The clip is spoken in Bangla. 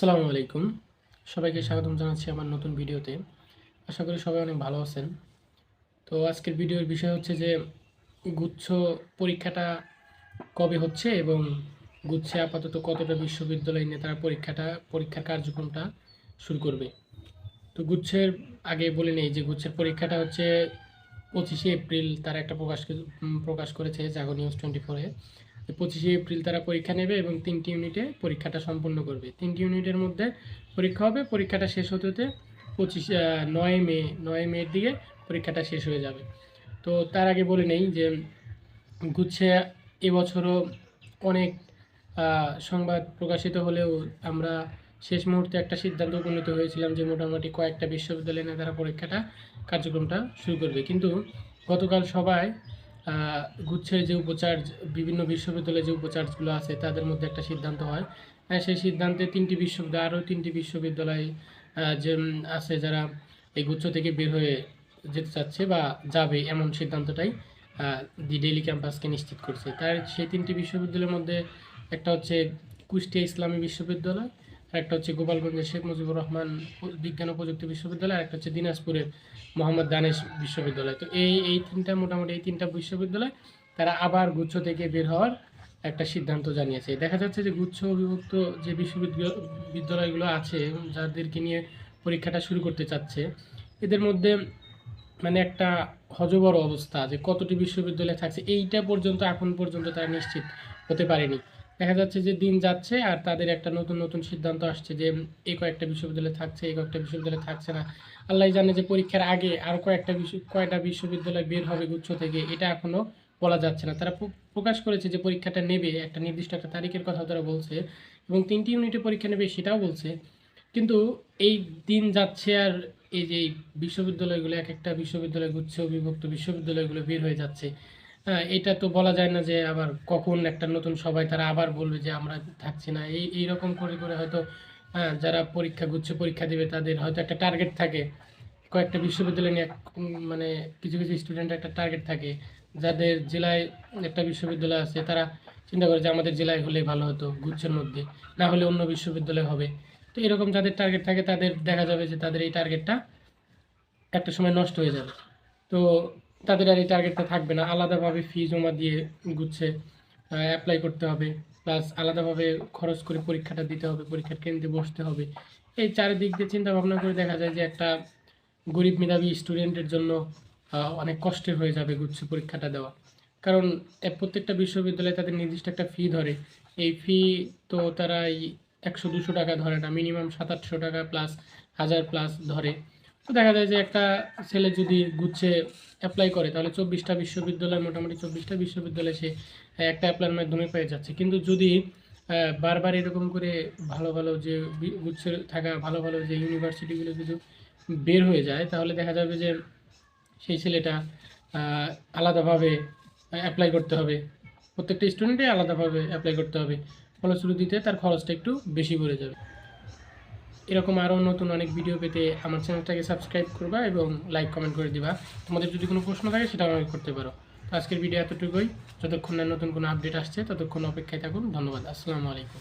আসসালামু আলাইকুম। সবাইকে স্বাগতম জানাচ্ছি আমার নতুন ভিডিওতে। আশা করি সবাই অনেক ভালো আছেন। তো আজকের ভিডিওর বিষয় হচ্ছে যে, গুচ্ছ পরীক্ষাটা কবে হচ্ছে এবং গুচ্ছে আপাতত কতটা বিশ্ববিদ্যালয় নিয়ে তারা পরীক্ষাটা, পরীক্ষার কার্যক্রমটা শুরু করবে। তো গুচ্ছের আগে বলে নেই যে, গুচ্ছের পরীক্ষাটা হচ্ছে পঁচিশে এপ্রিল, তারা একটা প্রকাশ প্রকাশ করেছে জাগো নিউজ টোয়েন্টি ফোরে। পঁচিশে এপ্রিল তারা পরীক্ষা নেবে এবং তিনটি ইউনিটে পরীক্ষাটা সম্পন্ন করবে। তিনটি ইউনিটের মধ্যে পরীক্ষা হবে, পরীক্ষাটা শেষ হতে হতে পঁচিশ নয় মে, নয় মের দিকে পরীক্ষাটা শেষ হয়ে যাবে। তো তার আগে বলে নেই যে গুচ্ছে এবছরও অনেক সংবাদ প্রকাশিত হলেও আমরা শেষ মুহূর্তে একটা সিদ্ধান্ত উপনীত হয়েছিলাম যে মোটামুটি কয়েকটা বিশ্ববিদ্যালয় তারা পরীক্ষাটা, কার্যক্রমটা শুরু করবে। কিন্তু গতকাল সবাই গুচ্ছের যে উপাচার্য বিভিন্ন বিশ্ববিদ্যালয়ে যে উপাচার্যগুলো আছে তাদের মধ্যে একটা সিদ্ধান্ত হয়। হ্যাঁ, সেই সিদ্ধান্তে তিনটি বিশ্ববিদ্যালয় আরও তিনটি বিশ্ববিদ্যালয় যে আছে যারা এই গুচ্ছ থেকে বের হয়ে যেতে চাচ্ছে বা যাবে এমন সিদ্ধান্তটাই দি ডেইলি ক্যাম্পাসকে নিশ্চিত করছে। তার সেই তিনটি বিশ্ববিদ্যালয়ের মধ্যে একটা হচ্ছে কুষ্টিয়া ইসলামী বিশ্ববিদ্যালয় একটা হচ্ছে গোপালগঞ্জের শেখ মুজিবুর রহমান বিজ্ঞান ও প্রযুক্তি বিশ্ববিদ্যালয় আর একটা হচ্ছে দিনাজপুরের মোহাম্মদ দানেশ বিশ্ববিদ্যালয়। তো এই এই তিনটা মোটামুটি এই তিনটা বিশ্ববিদ্যালয়, তারা আবার গুচ্ছ থেকে বের হওয়ার একটা সিদ্ধান্ত জানিয়েছে। দেখা যাচ্ছে যে গুচ্ছ অভিভুক্ত যে বিশ্ববিদ্যালয়, বিদ্যালয়গুলো আছে, যাদেরকে নিয়ে পরীক্ষাটা শুরু করতে চাচ্ছে, এদের মধ্যে মানে একটা হজবর অবস্থা যে কতটি বিশ্ববিদ্যালয় থাকছে, এইটা পর্যন্ত এখন পর্যন্ত তারা নিশ্চিত হতে পারেনি। দেখা যাচ্ছে যে দিন যাচ্ছে আর তাদের একটা নতুন নতুন সিদ্ধান্ত আসছে যে এই কয়েকটা বিশ্ববিদ্যালয় থাকছে এই কয়েকটা বিশ্ববিদ্যালয় থাকছে না। আল্লাহ জানে যে পরীক্ষার আগে আর কয়েকটা বিশ্ব, কয়টা বিশ্ববিদ্যালয় বের হবে গুচ্ছ থেকে, এটা এখনও বলা যাচ্ছে না। তারা প্রকাশ করেছে যে পরীক্ষাটা নেবে, একটা নির্দিষ্ট একটা তারিখের কথা তারা বলছে এবং তিনটি ইউনিটে পরীক্ষা নেবে সেটাও বলছে। কিন্তু এই দিন যাচ্ছে আর এই যে বিশ্ববিদ্যালয়গুলো, এক একটা বিশ্ববিদ্যালয় গুচ্ছ, বিভক্ত বিশ্ববিদ্যালয়গুলো বের হয়ে যাচ্ছে। এটা তো বলা যায় না যে আবার কখন একটা নতুন সবাই তারা আবার বলবে যে আমরা থাকছি না। এই এই রকম করে করে হয়তো হ্যাঁ, যারা পরীক্ষা গুচ্ছ পরীক্ষা দেবে তাদের হয়তো একটা টার্গেট থাকে। কয়েকটা বিশ্ববিদ্যালয় নিয়ে মানে কিছু কিছু স্টুডেন্ট একটা টার্গেট থাকে। যাদের জেলায় একটা বিশ্ববিদ্যালয় আছে তারা চিন্তা করে যে আমাদের জেলায় হলে ভালো হতো গুচ্ছের মধ্যে। না হলে অন্য বিশ্ববিদ্যালয় হবে। তো এরকম যাদের টার্গেট থাকে তাদের দেখা যাবে যে তাদের এই টার্গেটটা একটা সময় নষ্ট হয়ে যাবে। তো তাদের আর এই টার্গেটটা থাকবে না। আলাদাভাবে ফি জমা দিয়ে গুচ্ছে অ্যাপ্লাই করতে হবে প্লাস আলাদাভাবে খরচ করে পরীক্ষাটা দিতে হবে, পরীক্ষার কেন্দ্রে বসতে হবে। এই চারিদিক দিয়ে চিন্তা ভাবনা করে দেখা যায় যে একটা গরিব মেধাবী স্টুডেন্টের জন্য অনেক কষ্টের হয়ে যাবে গুচ্ছ পরীক্ষাটা দেওয়া। কারণ প্রত্যেকটা বিশ্ববিদ্যালয়ে তাদের নির্দিষ্ট একটা ফি ধরে। এই ফি তো তারা এই একশো দুশো টাকা ধরে না মিনিমাম সাত আটশো টাকা প্লাস হাজার প্লাস ধরে। তো দেখা যায় যে একটা ছেলে যদি গুচ্ছে অ্যাপ্লাই করে, তাহলে চব্বিশটা বিশ্ববিদ্যালয়, মোটামুটি চব্বিশটা বিশ্ববিদ্যালয়ে সে একটা অ্যাপ্লাইয়ের মাধ্যমে পেয়ে যাচ্ছে। কিন্তু যদি বারবার এরকম করে ভালো ভালো যে গুচ্ছের থাকা, ভালো ভালো যে ইউনিভার্সিটিগুলো যদি বের হয়ে যায়, তাহলে দেখা যাবে যে সেই ছেলেটা আলাদাভাবে অ্যাপ্লাই করতে হবে। প্রত্যেকটা স্টুডেন্টে আলাদাভাবে অ্যাপ্লাই করতে হবে। ফলশ্রুতিতে তার খরচটা একটু বেশি পড়ে যাবে। এরকম আরও নতুন অনেক ভিডিও পেতে আমার চ্যানেলটাকে সাবস্ক্রাইব করবা এবং লাইক কমেন্ট করে দিবা। তোমাদের যদি কোনো প্রশ্ন থাকে সেটা আমাকে করতে পারো। তো আজকের ভিডিও এতটুকুই। যতক্ষণ না নতুন কোনো আপডেট আসছে, ততক্ষণ অপেক্ষায় থাকুন। ধন্যবাদ। আসসালামু আলাইকুম।